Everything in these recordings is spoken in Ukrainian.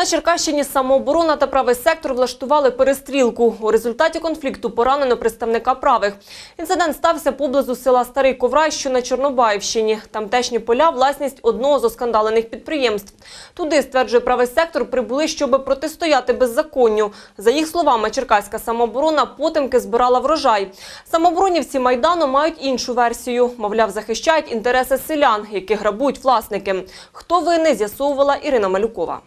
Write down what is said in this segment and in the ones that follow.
На Черкащині самооборона та правий сектор влаштували перестрілку. У результаті конфлікту поранено представника правих. Інцидент стався поблизу села Старий Коврай, що на Чорнобаївщині. Тамтешні поля – власність одного з оскандалених підприємств. Туди, стверджує правий сектор, прибули, щоб протистояти беззаконню. За їх словами, черкаська самооборона потемки збирала врожай. Самооборонівці Майдану мають іншу версію. Мовляв, захищають інтереси селян, які грабують власники. Хто винний, з'ясовувала Ірина Малюкова.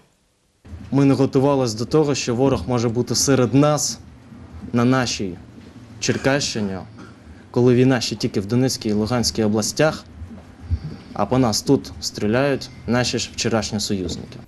Ми не готувалися до того, що ворог може бути серед нас на нашій Черкащині, коли війна ще тільки в Донецькій і Луганській областях, а по нас тут стріляють наші ж вчорашні союзники.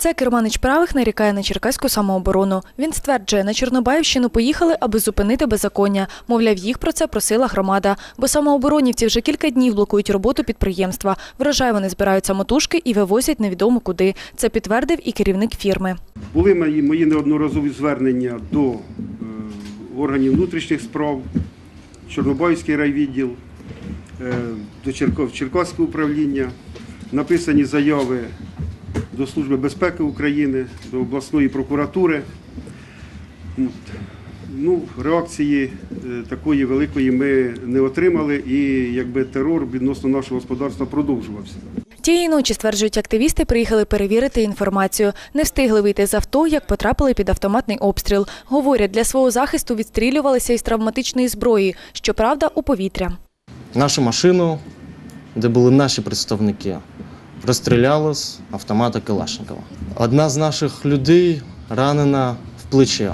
Це керманич правих нарікає на черкаську самооборону. Він стверджує, на Чорнобаївщину поїхали, аби зупинити беззаконня. Мовляв, їх про це просила громада. Бо самооборонівці вже кілька днів блокують роботу підприємства. Врожай вони збирають самотужки і вивозять невідомо куди. Це підтвердив і керівник фірми. Були мої, мої неодноразові звернення до е, органів внутрішніх справ, Чорнобайський райвідділ, е, до Черков, Черкаського управління, написані заяви до Служби безпеки України, до обласної прокуратури. Ну, реакції е, такої великої ми не отримали, і якби терор відносно нашого господарства продовжувався. Тієї ночі, стверджують активісти, приїхали перевірити інформацію. Не встигли вийти з авто, як потрапили під автоматний обстріл. Говорять, для свого захисту відстрілювалися із травматичної зброї, щоправда, у повітря. Нашу машину, де були наші представники, розстріляли з автомата Калашникова. Одна з наших людей ранена в плече.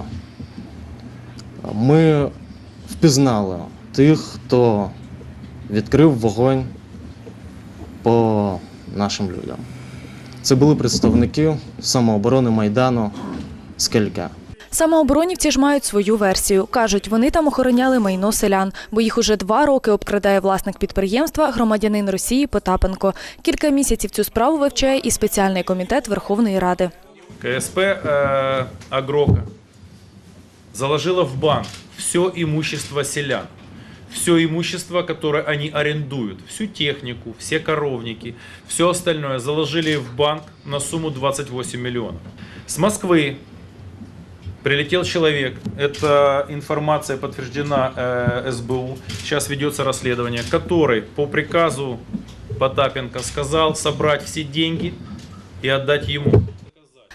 Ми впізнали тих, хто відкрив вогонь по нашим людям. Це були представники самооборони Майдану Скелька. Самооборонівці ж мають свою версію. Кажуть, вони там охороняли майно селян, бо їх уже два роки обкрадає власник підприємства, громадянин Росії Потапенко. Кілька місяців цю справу вивчає і спеціальний комітет Верховної Ради. КСП э, Агрока заложила в банк все имущество селян, все имущество, которое они арендуют, всю технику, все коровники, все остальное заложили в банк на сумму 28 миллионов. С Москвы прилетел человек, эта информация подтверждена э, СБУ, сейчас ведется расследование, который по приказу Потапенко сказал собрать все деньги и отдать ему.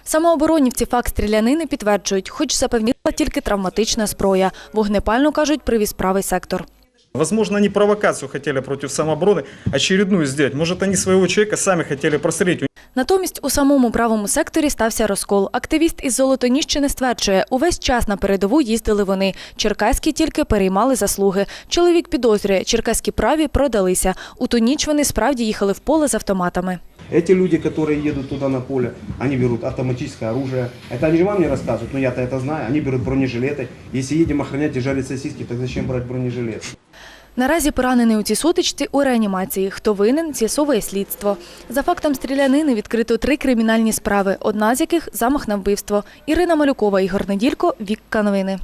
Самооборонівці факт стрілянини підтверджують, хоч запевніла тільки травматична зброя. Вогнепальну, кажуть, привіз правий сектор. Возможно, они провокацию хотели против самообороны очередную сделать. Может, они своего человека сами хотели прострелить. Натомість у самому правому секторі стався розкол. Активіст із Золотоніщини стверджує, увесь час на передову їздили вони. Черкаські тільки переймали заслуги. Чоловік підозрює, черкаські праві продалися. У ту ніч вони справді їхали в поле з автоматами. Эти люди, которые едут туда на поле, они берут автоматическое оружие. Это они же вам не рассказывают, но я-то это знаю. Они берут бронежилеты. Если едем охранять и жарить сосиски, так зачем брать бронежилет? Наразі поранений у цій сутичці у реанімації. Хто винен, з'ясовує слідство. За фактом стрілянини відкрито три кримінальні справи, одна з яких замах на вбивство. Ірина Малюкова, Ігор Неділько, Вікка новини.